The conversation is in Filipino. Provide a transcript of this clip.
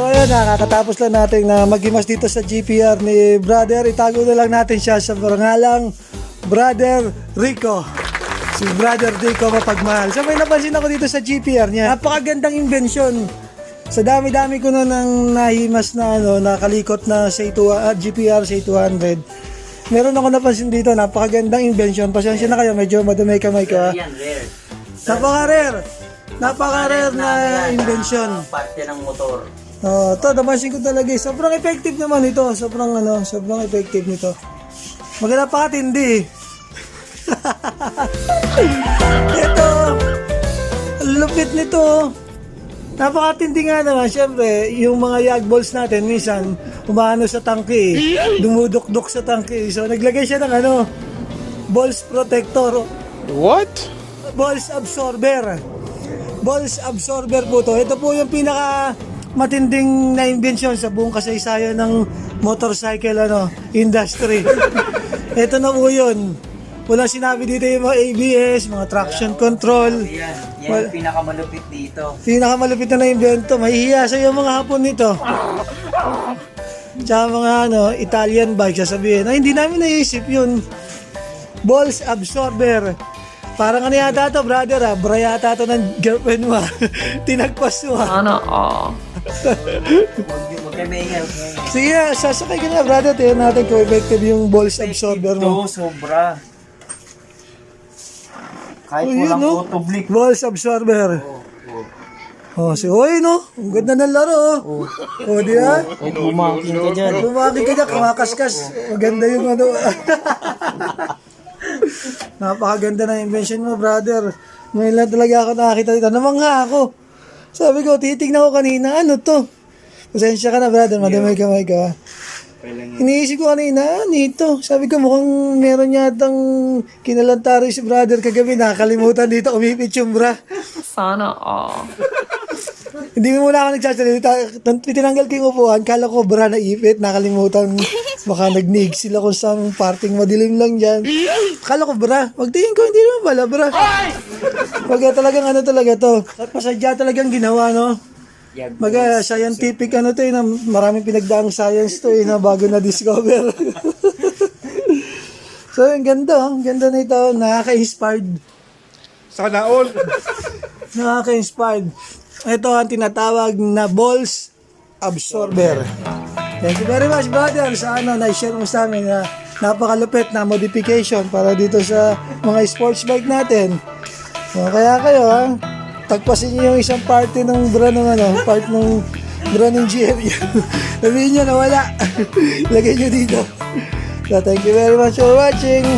So ayun, nakakatapos lang natin na maghimas dito sa GPR ni Brother. Itago na lang natin siya sa parangalang Brother Rico. Si Brother Rico mapagmahal. So may napansin ako dito sa GPR niya. Napakagandang invention. Sa dami-dami ko na nang nahimas na ano, nakalikot na sa ito, ah, GPR sa 200. Meron ako napansin dito, napakagandang invention. Pasensya na kayo, medyo madamay kamay ko. Napaka-rare. Napaka-rare na invention. Parte ng motor. Oh, to napansin ko talaga. eh. Sobrang effective naman ito. Sobrang ano, sobrang effective nito. Maganda pa katindi. ito. ang Lupit nito. Napakatindi nga naman. Siyempre, yung mga yag balls natin, minsan, umaano sa tangke. eh. Dumudukdok sa tangke. So, naglagay siya ng ano, balls protector. What? balls absorber. Balls absorber po to. Ito po yung pinaka matinding na invention sa buong kasaysayan ng motorcycle ano, industry. Ito na po yun. Walang sinabi dito yung mga ABS, mga traction control. Yan. Yan Well- yung pinakamalupit dito. Pinakamalupit na na-invento. Mahihiya sa yung mga hapon nito. Tsaka mga ano, Italian bike, sasabihin, ay hindi namin naisip yun. Balls absorber. Parang ano yata to, brother ah. Bra yata to ng girlfriend mo ah. Tinagpas mo ah. Sana all. Huwag huwag huwag maingay. Sige nga, sasakay ka na brother. Tingnan natin kung effective yung balls absorber mo. Ito, sobra. Kahit Oh, yun, walang no? autoblick. Balls absorber. Oh, si Oy, no? Ang ganda ng laro, oh. Oh, di ba? Kahit bumaking ka dyan. Lumaki ka dyan, kumakaskas. Maganda yung ano. Napakaganda na invention mo, brother. Ngayon lang talaga ako nakakita dito. Namangha ako. Sabi ko, titignan ko kanina, ano to? Pasensya ka na, brother. Madamay kamay ka. Iniisip ko kanina, ano ito? Sabi ko, mukhang meron yatang kinalantari si brother kagabi. Nakakalimutan dito, umipit yung bra. Sana all. Hindi mo muna ako nagsasalita. Tinanggal ko yung upuan. Kala ko bra na ipit. Nakalimutan. Baka nagnig sila kung saan parting madilim lang dyan. Kala ko bra. Magtingin ko, hindi naman pala bra. Baga talagang ano talaga to. At pasadya talagang ginawa, no? Baga scientific ano to eh, na maraming pinagdaang science to eh, na bago na discover. so, ang ganda, ang ganda nito. Nakaka-inspired. Sana all. Nakaka-inspired. Ito ang tinatawag na balls absorber. Thank you very much, brother, sa ano, na-share mo sa amin na napakalupit na modification para dito sa mga sports bike natin. So, kaya kayo, ha, tagpasin niyo yung isang party ng bra ng ano, part ng bra ng GMU. Sabihin niyo na wala. Lagay niyo dito. So, thank you very much for watching.